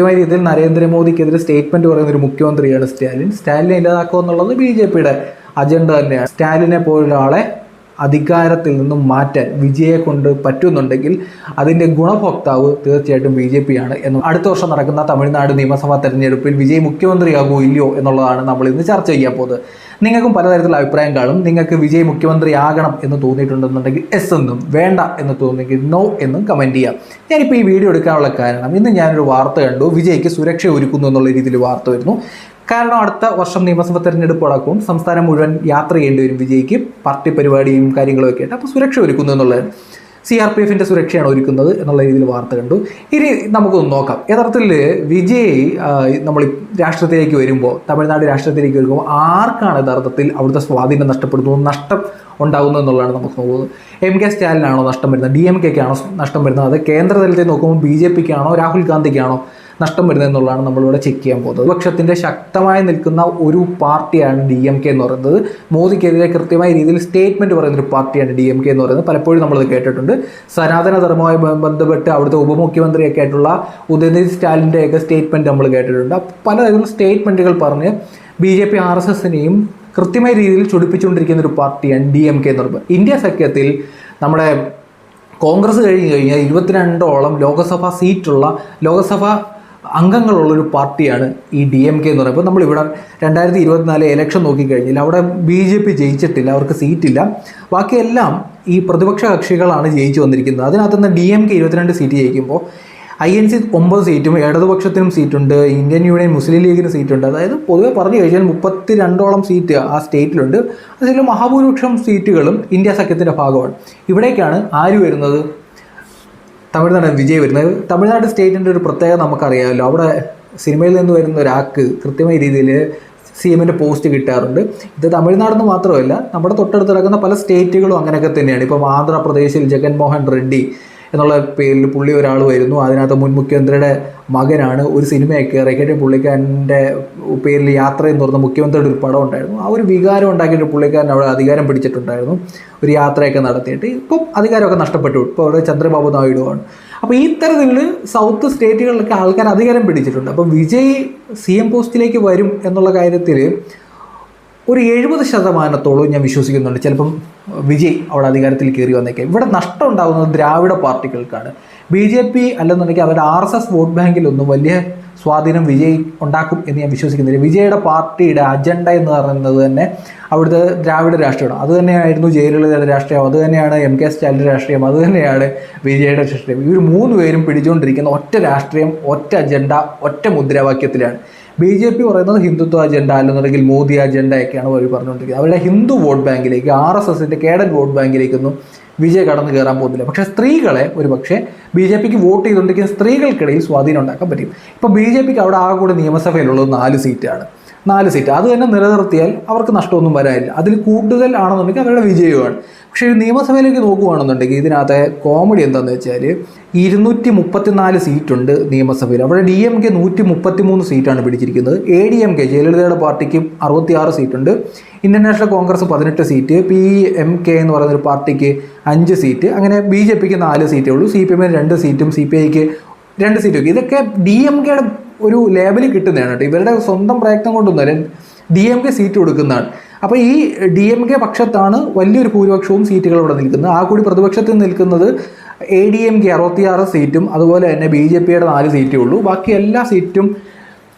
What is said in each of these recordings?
കൃത്യമായ രീതിയിൽ നരേന്ദ്രമോദിക്കെതിരെ സ്റ്റേറ്റ്മെന്റ് പറയുന്ന ഒരു മുഖ്യമന്ത്രിയാണ് സ്റ്റാലിൻ. സ്റ്റാലിനെ ഇല്ലാതാക്കുക എന്നുള്ളത് ബി ജെ പിയുടെ അജണ്ട തന്നെയാണ്. സ്റ്റാലിനെ പോലൊരാളെ അധികാരത്തിൽ നിന്നും മാറ്റാൻ വിജയെ കൊണ്ട് പറ്റുന്നുണ്ടെങ്കിൽ അതിന്റെ ഗുണഭോക്താവ് തീർച്ചയായിട്ടും ബി ജെ പി ആണ് എന്ന് അടുത്ത വർഷം നടക്കുന്ന തമിഴ്നാട് നിയമസഭാ തെരഞ്ഞെടുപ്പിൽ വിജയ് മുഖ്യമന്ത്രിയാകുമോ ഇല്ലയോ എന്നുള്ളതാണ് നമ്മൾ ഇന്ന് ചർച്ച ചെയ്യാൻ പോകുന്നത്. നിങ്ങൾക്കും പലതരത്തിലുള്ള അഭിപ്രായം കാണും. നിങ്ങൾക്ക് വിജയ് മുഖ്യമന്ത്രി ആകണം എന്ന് തോന്നിയിട്ടുണ്ടെന്നുണ്ടെങ്കിൽ എസ് എന്നും വേണ്ട എന്ന് തോന്നിയെങ്കിൽ നോ എന്നും കമന്റ് ചെയ്യാം. ഞാനിപ്പോൾ ഈ വീഡിയോ എടുക്കാനുള്ള കാരണം ഇന്ന് ഞാനൊരു വാർത്ത കണ്ടു. വിജയ്ക്ക് സുരക്ഷ ഒരുക്കുന്നു എന്നുള്ള രീതിയിൽ വാർത്ത വരുന്നു. കാരണം അടുത്ത വർഷം നിയമസഭ തെരഞ്ഞെടുപ്പ് നടക്കും. സംസ്ഥാനം മുഴുവൻ യാത്ര ചെയ്യേണ്ടി വരും വിജയിക്ക്. പാർട്ടി പരിപാടിയും കാര്യങ്ങളും ഒക്കെ ആയിട്ട്. അപ്പോൾ സുരക്ഷ ഒരുക്കുന്നു എന്നുള്ളതാണ് സി ആർ പി എഫിന്റെ സുരക്ഷയാണ് ഒരുക്കുന്നത് എന്നുള്ള രീതിയിൽ വാർത്ത കണ്ടു. ഇനി നമുക്കൊന്ന് നോക്കാം. യഥാർത്ഥത്തിൽ വിജയ് നമ്മൾ രാഷ്ട്രത്തിലേക്ക് വരുമ്പോൾ തമിഴ്നാട് രാഷ്ട്രത്തിലേക്ക് വരുമ്പോൾ ആർക്കാണ് യഥാർത്ഥത്തിൽ അവിടുത്തെ സ്വാധീനം നഷ്ടപ്പെടുന്നു നഷ്ടം ഉണ്ടാകുന്നത് എന്നുള്ളതാണ് നമുക്ക് നോക്കുന്നത്. എം കെ സ്റ്റാലിനാണോ നഷ്ടം വരുന്നത്? ഡി എം കെക്കാണോ നഷ്ടം വരുന്നത്? അത് കേന്ദ്ര തലത്തിൽ നോക്കുമ്പോൾ ബി ജെ പിക്കാണോ രാഹുൽ ഗാന്ധിക്കാണോ നഷ്ടം വരുന്നത് എന്നുള്ളതാണ് നമ്മളിവിടെ ചെക്ക് ചെയ്യാൻ പോകുന്നത്. പക്ഷത്തിന്റെ ശക്തമായി നിൽക്കുന്ന ഒരു പാർട്ടിയാണ് ഡി എം കെ എന്ന് പറയുന്നത്. മോദിക്കെതിരെ കൃത്യമായ രീതിയിൽ സ്റ്റേറ്റ്മെന്റ് പറയുന്ന ഒരു പാർട്ടിയാണ് ഡി എം കെ എന്ന് പറയുന്നത്. പലപ്പോഴും നമ്മളത് കേട്ടിട്ടുണ്ട്. സനാതന ധർമ്മവുമായി ബന്ധപ്പെട്ട് അവിടുത്തെ ഉപമുഖ്യമന്ത്രിയൊക്കെ ആയിട്ടുള്ള ഉദയനിധി സ്റ്റാലിന്റെയൊക്കെ സ്റ്റേറ്റ്മെന്റ് നമ്മൾ കേട്ടിട്ടുണ്ട്. പലതരം സ്റ്റേറ്റ്മെന്റുകൾ പറഞ്ഞ് B J P R S എസിനെയും കൃത്യമായ രീതിയിൽ ചൊടിപ്പിച്ചുകൊണ്ടിരിക്കുന്ന ഒരു പാർട്ടിയാണ് ഡി എം കെ എന്ന് പറയുന്നത്. ഇന്ത്യ സഖ്യത്തിൽ നമ്മുടെ കോൺഗ്രസ് കഴിഞ്ഞ് കഴിഞ്ഞാൽ ഇരുപത്തിരണ്ടോളം ലോകസഭാ സീറ്റുള്ള ലോകസഭ അംഗങ്ങളുള്ള ഒരു പാർട്ടിയാണ് ഈ ഡി എം കെ എന്ന് പറയുമ്പോൾ നമ്മളിവിടെ രണ്ടായിരത്തി ഇരുപത്തിനാല് ഇലക്ഷൻ നോക്കിക്കഴിഞ്ഞാൽ അവിടെ ബി ജെ പി ജയിച്ചിട്ടില്ല. അവർക്ക് സീറ്റില്ല. ബാക്കിയെല്ലാം ഈ പ്രതിപക്ഷ കക്ഷികളാണ് ജയിച്ചു വന്നിരിക്കുന്നത്. അതിനകത്ത് നിന്ന് ഡി എം കെ ഇരുപത്തിരണ്ട് സീറ്റ് ജയിക്കുമ്പോൾ ഐ എൻ സി ഒമ്പത് സീറ്റും ഇടതുപക്ഷത്തിനും സീറ്റുണ്ട് ഇന്ത്യൻ യൂണിയൻ മുസ്ലിം ലീഗിന് സീറ്റുണ്ട്. അതായത് പൊതുവെ പറഞ്ഞു കഴിഞ്ഞാൽ മുപ്പത്തി രണ്ടോളം സീറ്റ് ആ സ്റ്റേറ്റിലുണ്ട്. അതിൽ മഹാഭൂരിപക്ഷം സീറ്റുകളും ഇന്ത്യ സഖ്യത്തിന്റെ ഭാഗമാണ്. ഇവിടേക്കാണ് ആര് വരുന്നത്? തമിഴ്നാട് വിജയ് വരുന്നത്. തമിഴ്നാട് സ്റ്റേറ്റിന്റെ ഒരു പ്രത്യേകത നമുക്കറിയാമല്ലോ. അവിടെ സിനിമയിൽ നിന്ന് വരുന്ന ഒരാൾക്ക് കൃത്യമായ രീതിയിൽ സി എമ്മിന്റെ പോസ്റ്റ് കിട്ടാറുണ്ട്. ഇത് തമിഴ്നാടെന്ന് മാത്രമല്ല നമ്മുടെ തൊട്ടടുത്ത് കിടക്കുന്ന പല സ്റ്റേറ്റുകളും അങ്ങനെയൊക്കെ തന്നെയാണ്. ഇപ്പം ആന്ധ്രാപ്രദേശിൽ ജഗൻമോഹൻ റെഡ്ഡി എന്നുള്ള പേരിൽ പുള്ളി ഒരാൾ വരുന്നു. അതിനകത്ത് മുൻ മുഖ്യമന്ത്രിയുടെ മകനാണ്. ഒരു സിനിമയൊക്കെ ഇറക്കിയിട്ട് പുള്ളിക്കാരന്റെ പേരിൽ യാത്ര എന്ന് പറഞ്ഞ മുഖ്യമന്ത്രിയുടെ ഒരു പടം ഉണ്ടായിരുന്നു. ആ ഒരു വികാരം ഉണ്ടാക്കിയിട്ട് പുള്ളിക്കാരൻ അവിടെ അധികാരം പിടിച്ചിട്ടുണ്ടായിരുന്നു. ഒരു യാത്രയൊക്കെ നടത്തിയിട്ട് ഇപ്പം അധികാരമൊക്കെ നഷ്ടപ്പെട്ടു. ഇപ്പോൾ അവിടെ ചന്ദ്രബാബു നായിഡുവാണ് അപ്പോൾ ഈ തരത്തിൽ സൗത്ത് സ്റ്റേറ്റുകളിലൊക്കെ ആൾക്കാർ അധികാരം പിടിച്ചിട്ടുണ്ട്. അപ്പം വിജയ് സി എം പോസ്റ്റിലേക്ക് വരും എന്നുള്ള കാര്യത്തിൽ ഒരു എഴുപത് ശതമാനത്തോളം ഞാൻ വിശ്വസിക്കുന്നുണ്ട്. ചിലപ്പം വിജയ് അവിടെ അധികാരത്തിൽ കയറി വന്നേക്കാം. ഇവിടെ നഷ്ടം ഉണ്ടാകുന്നത് ദ്രാവിഡ പാർട്ടികൾക്കാണ്. ബി ജെ പി അല്ലെന്നുണ്ടെങ്കിൽ അവരുടെ ആർ എസ് എസ് വോട്ട് ബാങ്കിലൊന്നും വലിയ സ്വാധീനം വിജയ് ഉണ്ടാക്കും എന്ന് ഞാൻ വിശ്വസിക്കുന്നില്ല. വിജയുടെ പാർട്ടിയുടെ അജണ്ട എന്ന് പറയുന്നത് തന്നെ അവിടുത്തെ ദ്രാവിഡ രാഷ്ട്രീയമാണ്. അത് തന്നെയായിരുന്നു ജയലളിതയുടെ രാഷ്ട്രീയം. അത് തന്നെയാണ് എം കെ സ്റ്റാലിന്റെ രാഷ്ട്രീയം. അത് തന്നെയാണ് വിജയുടെ രാഷ്ട്രീയം. ഇവർ മൂന്ന് പേരും പിടിച്ചുകൊണ്ടിരിക്കുന്ന ഒറ്റ രാഷ്ട്രീയം ഒറ്റ അജണ്ട ഒറ്റ മുദ്രാവാക്യത്തിലാണ്. ബി ജെ പി പറയുന്നത് ഹിന്ദുത്വ അജണ്ട അല്ലെന്നുണ്ടെങ്കിൽ മോദി അജണ്ട ഒക്കെയാണ് അവർ പറഞ്ഞുകൊണ്ടിരിക്കുന്നത്. അവരുടെ ഹിന്ദു വോട്ട് ബാങ്കിലേക്ക് ആർ എസ് എസിന്റെ കേഡൻ വോട്ട് ബാങ്കിലേക്കൊന്നും വിജയ് കടന്നു കയറാൻ പോകുന്നില്ല. പക്ഷേ സ്ത്രീകളെ ഒരു പക്ഷേ ബി ജെ പിക്ക് വോട്ട് ചെയ്തുകൊണ്ടിരിക്കുന്ന സ്ത്രീകൾക്കിടയിൽ സ്വാധീനം ഉണ്ടാക്കാൻ പറ്റും. ഇപ്പോൾ ബി ജെ പിക്ക് അവിടെ ആകെ കൂടെ നിയമസഭയിലുള്ളത് നാല് സീറ്റാണ്. നാല് സീറ്റ്. അത് തന്നെ നിലനിർത്തിയാൽ അവർക്ക് നഷ്ടമൊന്നും വരാനില്ല. അതിൽ കൂടുതൽ ആണെന്നുണ്ടെങ്കിൽ അവരുടെ വിജയമാണ് പക്ഷേ ഒരു നിയമസഭയിലേക്ക് നോക്കുകയാണെന്നുണ്ടെങ്കിൽ ഇതിനകത്തെ കോമഡി എന്താണെന്ന് വെച്ചാൽ ഇരുന്നൂറ്റി മുപ്പത്തിനാല് സീറ്റുണ്ട് നിയമസഭയിൽ. അവിടെ ഡി എം കെ നൂറ്റി മുപ്പത്തി മൂന്ന് സീറ്റാണ് പിടിച്ചിരിക്കുന്നത്. എ ഡി എം കെ ജയലളിതയുടെ പാർട്ടിക്ക് അറുപത്തിയാറ് സീറ്റുണ്ട്. ഇന്ത്യൻ നാഷണൽ കോൺഗ്രസ് പതിനെട്ട് സീറ്റ്. പി എം കെ എന്ന് പറയുന്നൊരു പാർട്ടിക്ക് അഞ്ച് സീറ്റ്. അങ്ങനെ ബി ജെ പിക്ക് നാല് സീറ്റേ ഉള്ളൂ. സി പി എമ്മിന് രണ്ട് സീറ്റും സി പി ഐക്ക് രണ്ട് സീറ്റും ഇതൊക്കെ ഡി എം കെയുടെ ഒരു ലേബൽ കിട്ടുന്നതാണ് കേട്ടോ. ഇവരുടെ സ്വന്തം പ്രയത്നം കൊണ്ടൊന്നുമല്ല ഡി എം കെ സീറ്റ് കൊടുക്കുന്നതാണ്. അപ്പോൾ ഈ ഡി എം കെ പക്ഷത്താണ് വലിയൊരു ഭൂരിപക്ഷവും സീറ്റുകൾ ഇവിടെ നിൽക്കുന്നത്. ആ കൂടി പ്രതിപക്ഷത്തിൽ നിൽക്കുന്നത് എ ഡി എം കെ അറുപത്തിയാറ് സീറ്റും അതുപോലെ തന്നെ ബി ജെ പിയുടെ നാല് സീറ്റേ ഉള്ളൂ. ബാക്കി എല്ലാ സീറ്റും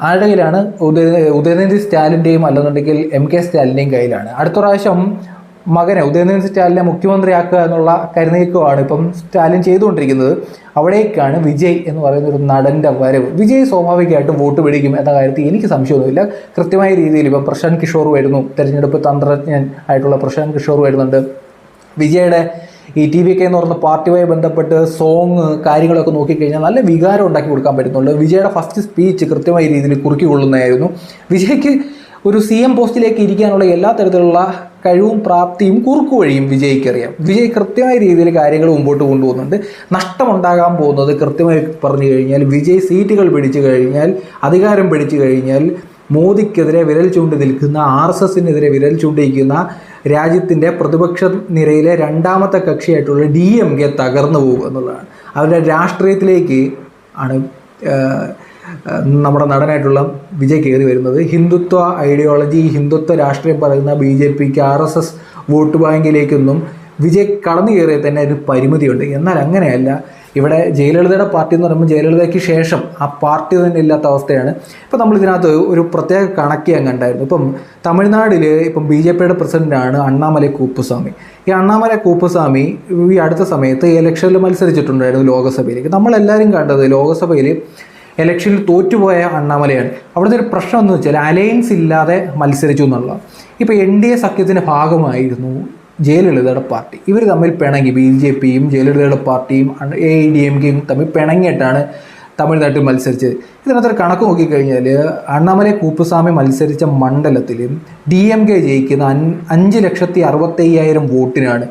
ആരുടെ കയ്യിലാണ്? ഉദയ ഉദയനിധി സ്റ്റാലിന്റെയും അല്ലെന്നുണ്ടെങ്കിൽ എം കെ സ്റ്റാലിന്റെയും കയ്യിലാണ്. അടുത്ത പ്രാവശ്യം മകനെ ഉദയനിധി സ്റ്റാലിനെ മുഖ്യമന്ത്രിയാക്കുക എന്നുള്ള കരുനീക്കമാണ് ഇപ്പം സ്റ്റാലിൻ ചെയ്തുകൊണ്ടിരിക്കുന്നത്. അവിടേക്കാണ് വിജയ് എന്ന് പറയുന്ന ഒരു നടന്റെ വരവ്. വിജയ് സ്വാഭാവികമായിട്ടും വോട്ട് പിടിക്കും എന്ന കാര്യത്തിൽ എനിക്ക് സംശയമൊന്നുമില്ല. കൃത്യമായ രീതിയിൽ ഇപ്പം പ്രശാന്ത് കിഷോർ വരുന്നു. തെരഞ്ഞെടുപ്പ് തന്ത്രജ്ഞൻ ആയിട്ടുള്ള പ്രശാന്ത് കിഷോർ വരുന്നുണ്ട്. വിജയുടെ ഈ ടി വി കെ എന്ന് പറയുന്ന പാർട്ടിയുമായി ബന്ധപ്പെട്ട് സോങ് കാര്യങ്ങളൊക്കെ നോക്കിക്കഴിഞ്ഞാൽ നല്ല വികാരം ഉണ്ടാക്കി കൊടുക്കാൻ പറ്റുന്നുണ്ട്. വിജയുടെ ഫസ്റ്റ് സ്പീച്ച് കൃത്യമായ രീതിയിൽ കുറുക്കി കൊള്ളുന്നതായിരുന്നു. വിജയ്ക്ക് ഒരു സി എം പോസ്റ്റിലേക്ക് ഇരിക്കാനുള്ള എല്ലാ തരത്തിലുള്ള കഴിവും പ്രാപ്തിയും കുറുക്കു വഴിയും വിജയ്ക്കറിയാം വിജയ് കൃത്യമായ രീതിയിൽ കാര്യങ്ങൾ മുമ്പോട്ട് കൊണ്ടുപോകുന്നുണ്ട്. നഷ്ടമുണ്ടാകാൻ പോകുന്നത് കൃത്യമായി പറഞ്ഞു കഴിഞ്ഞാൽ വിജയ് സീറ്റുകൾ പിടിച്ചു കഴിഞ്ഞാൽ അധികാരം പിടിച്ചു കഴിഞ്ഞാൽ മോദിക്കെതിരെ വിരൽ ചൂണ്ടി നിൽക്കുന്ന ആർ എസ് എസിനെതിരെ വിരൽ ചൂണ്ടിയിരിക്കുന്ന രാജ്യത്തിന്റെ പ്രതിപക്ഷ നിരയിലെ രണ്ടാമത്തെ കക്ഷിയായിട്ടുള്ള ഡി എം കെ തകർന്നു പോകും എന്നുള്ളതാണ്. അവരുടെ രാഷ്ട്രീയത്തിലേക്ക് ആണ് നമ്മുടെ നടനായിട്ടുള്ള വിജയ് കയറി വരുന്നത്. ഹിന്ദുത്വ ഐഡിയോളജി ഹിന്ദുത്വ രാഷ്ട്രീയം പറയുന്ന ബി ജെ പിക്ക് ആർ എസ് എസ് വോട്ട് ബാങ്കിലേക്കൊന്നും വിജയ് കടന്നു കയറിയ തന്നെ ഒരു പരിമിതിയുണ്ട്. എന്നാൽ അങ്ങനെയല്ല. ഇവിടെ ജയലളിതയുടെ പാർട്ടി എന്ന് പറയുമ്പോൾ ജയലളിതയ്ക്ക് ശേഷം ആ പാർട്ടി തന്നെ ഇല്ലാത്ത അവസ്ഥയാണ്. ഇപ്പം നമ്മൾ ഇതിനകത്ത് ഒരു പ്രത്യേക കണക്ക് ഞാൻ കണ്ടായിരുന്നു. ഇപ്പം തമിഴ്നാട്ടിൽ ഇപ്പം ബി ജെ പിയുടെ പ്രസിഡന്റാണ് അണ്ണാമല കൂപ്പുസ്വാമി. ഈ അണ്ണാമല കൂപ്പുസ്വാമി ഈ അടുത്ത സമയത്ത് ഇലക്ഷനിൽ മത്സരിച്ചിട്ടുണ്ടായിരുന്നു ലോകസഭയിലേക്ക്. നമ്മളെല്ലാവരും കണ്ടത് ലോകസഭയിൽ ഇലക്ഷനിൽ തോറ്റുപോയ അണ്ണാമലയാണ്. അവിടുത്തെ ഒരു പ്രശ്നം എന്ന് വെച്ചാൽ അലയൻസ് ഇല്ലാതെ മത്സരിച്ചു എന്നുള്ള ഇപ്പോൾ എൻ ഡി എ സഖ്യത്തിന്റെ ഭാഗമായിരുന്നു ജയലളിതയുടെ പാർട്ടി. ഇവർ തമ്മിൽ പിണങ്ങി. ബി ജെ പിയും ജയലളിതയുടെ പാർട്ടിയും എ ഐ ഡി എം കെയും തമ്മിൽ പിണങ്ങിയിട്ടാണ് തമിഴ്നാട്ടിൽ മത്സരിച്ചത്. ഇതിനകത്തൊരു കണക്ക് നോക്കിക്കഴിഞ്ഞാൽ അണ്ണാമലൈ കൂപ്പുസ്വാമി മത്സരിച്ച മണ്ഡലത്തിൽ ഡി എം കെ ജയിക്കുന്ന അഞ്ച് ലക്ഷത്തി അറുപത്തയ്യായിരം വോട്ടിനാണ്.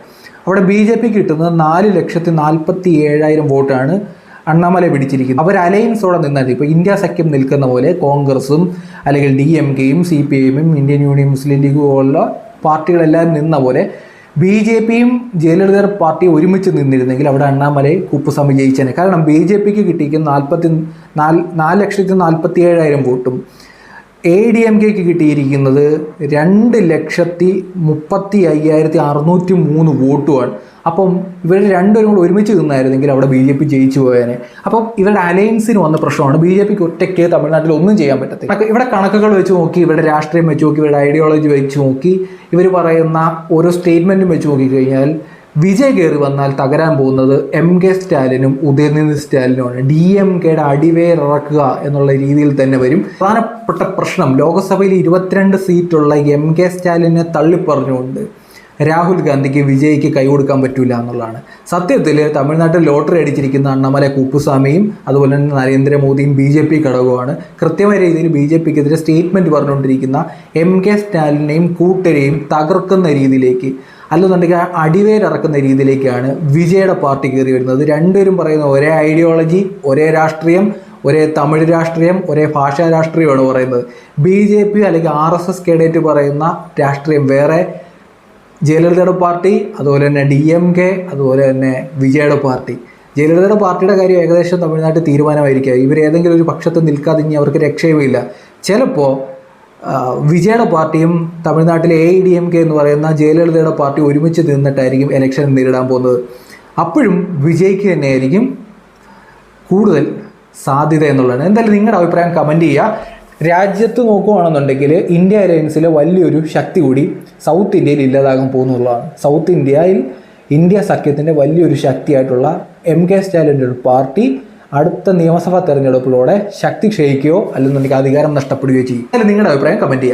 അവിടെ ബി ജെ പി കിട്ടുന്നത് നാല് ലക്ഷത്തി നാൽപ്പത്തി ഏഴായിരം വോട്ടാണ് അണ്ണാമല പിടിച്ചിരിക്കുന്നു. അവർ അലയൻസോടെ നിന്നാൽ ഇപ്പോൾ ഇന്ത്യ സഖ്യം നിൽക്കുന്ന പോലെ കോൺഗ്രസും അല്ലെങ്കിൽ ഡി എം കെയും സി പി ഐയും ഇന്ത്യൻ യൂണിയൻ മുസ്ലിം ലീഗും പോലുള്ള പാർട്ടികളെല്ലാം നിന്ന പോലെ ബി ജെ പിയും ജയലളിതർ പാർട്ടി ഒരുമിച്ച് നിന്നിരുന്നെങ്കിൽ അവിടെ അണ്ണാമലയെ കുപ്പുസ്വാമി ജയിച്ചേനെ. കാരണം ബി ജെ പിക്ക് കിട്ടിയിരിക്കുന്ന നാൽപ്പത്തി നാല് നാല് ലക്ഷത്തി നാൽപ്പത്തി ഏഴായിരം വോട്ടും എ ഡി എം കെക്ക് കിട്ടിയിരിക്കുന്നത് രണ്ട് ലക്ഷത്തി മുപ്പത്തി അയ്യായിരത്തി അറുന്നൂറ്റി മൂന്ന് വോട്ടുമാണ് അപ്പം ഇവർ രണ്ടുപേരും കൂടെ ഒരുമിച്ച് നിന്നായിരുന്നെങ്കിൽ അവിടെ ബി ജെ പി ജയിച്ചു പോയേനെ. അപ്പം ഇവരുടെ അലയൻസിന് വന്ന പ്രശ്നമാണ്. ബി ജെ പിക്ക് ഒറ്റയ്ക്ക് തമിഴ്നാട്ടിൽ ഒന്നും ചെയ്യാൻ പറ്റത്തില്ല. ഇവിടെ കണക്കുകൾ വെച്ച് നോക്കി ഇവരുടെ രാഷ്ട്രീയം വെച്ച് നോക്കി ഇവരുടെ ഐഡിയോളജി വെച്ച് നോക്കി ഇവർ പറയുന്ന ഓരോ സ്റ്റേറ്റ്മെന്റും വെച്ച് നോക്കിക്കഴിഞ്ഞാൽ വിജയ് കയറി വന്നാൽ തകരാൻ പോകുന്നത് എം കെ സ്റ്റാലിനും ഉദയനിധി സ്റ്റാലിനുമാണ്. ഡി എം കെയുടെ അടിവേറിറക്കുക എന്നുള്ള രീതിയിൽ തന്നെ വരും. പ്രധാനപ്പെട്ട പ്രശ്നം ലോക്സഭയിൽ ഇരുപത്തിരണ്ട് സീറ്റുള്ള എം കെ സ്റ്റാലിനെ തള്ളിപ്പറഞ്ഞുകൊണ്ട് രാഹുൽ ഗാന്ധിക്ക് വിജയ്ക്ക് കൈ കൊടുക്കാൻ പറ്റൂല എന്നുള്ളതാണ്. സത്യത്തിൽ തമിഴ്നാട്ടിൽ ലോട്ടറി അടിച്ചിരിക്കുന്ന അണ്ണമല കുപ്പുസ്വാമിയും അതുപോലെ തന്നെ നരേന്ദ്രമോദിയും ബി ജെ പി ഘടകവുമാണ്. കൃത്യമായ രീതിയിൽ ബി ജെ പിക്കെതിരെ സ്റ്റേറ്റ്മെന്റ് പറഞ്ഞുകൊണ്ടിരിക്കുന്ന എം കെ സ്റ്റാലിനെയും കൂട്ടരെയും തകർക്കുന്ന രീതിയിലേക്ക് അല്ലെന്നുണ്ടെങ്കിൽ അടിവേരിറക്കുന്ന രീതിയിലേക്കാണ് വിജയുടെ പാർട്ടി കയറി വരുന്നത്. രണ്ടുപേരും പറയുന്ന ഒരേ ഐഡിയോളജി ഒരേ രാഷ്ട്രീയം ഒരേ തമിഴ് രാഷ്ട്രീയം ഒരേ ഭാഷാ രാഷ്ട്രീയമാണ് പറയുന്നത്. ബി ജെ പി അല്ലെങ്കിൽ ആർ എസ് എസ് കേഡേറ്റ് പറയുന്ന രാഷ്ട്രീയം വേറെ ജയലളിതയുടെ പാർട്ടി അതുപോലെ തന്നെ ഡി എം കെ അതുപോലെ തന്നെ വിജയുടെ പാർട്ടി. ജയലളിതയുടെ പാർട്ടിയുടെ കാര്യം ഏകദേശം തമിഴ്നാട്ടിൽ തീരുമാനമായിരിക്കുക ഇവർ ഏതെങ്കിലും ഒരു പക്ഷത്ത് നിൽക്കാതെ ഇനി അവർക്ക് രക്ഷയുമില്ല. ചിലപ്പോൾ വിജയുടെ പാർട്ടിയും തമിഴ്നാട്ടിലെ എ ഡി എം കെ എന്ന് പറയുന്ന ജയലളിതയുടെ പാർട്ടി ഒരുമിച്ച് നിന്നിട്ടായിരിക്കും ഇലക്ഷൻ നേരിടാൻ പോകുന്നത്. അപ്പോഴും വിജയ്ക്ക് തന്നെയായിരിക്കും കൂടുതൽ സാധ്യത എന്നുള്ളതാണ്. എന്തായാലും നിങ്ങളുടെ അഭിപ്രായം കമന്റ് ചെയ്യുക. രാജ്യത്ത് നോക്കുകയാണെന്നുണ്ടെങ്കിൽ ഇന്ത്യ അലയൻസിലെ വലിയൊരു ശക്തി കൂടി സൗത്ത് ഇന്ത്യയിൽ ഇല്ലാതാകാൻ പോകുന്നുള്ളതാണ് സൗത്ത് ഇന്ത്യയിൽ ഇന്ത്യ സഖ്യത്തിന്റെ വലിയൊരു ശക്തിയായിട്ടുള്ള എം കെ സ്റ്റാലിന്റെ ഒരു പാർട്ടി അടുത്ത നിയമസഭാ തെരഞ്ഞെടുപ്പിലൂടെ ശക്തി ക്ഷയിക്കുകയോ അല്ലെന്നുണ്ടെങ്കിൽ അധികാരം നഷ്ടപ്പെടുകയോ ചെയ്യും. അതിൽ നിങ്ങളുടെ അഭിപ്രായം കമന്റ് ചെയ്യുക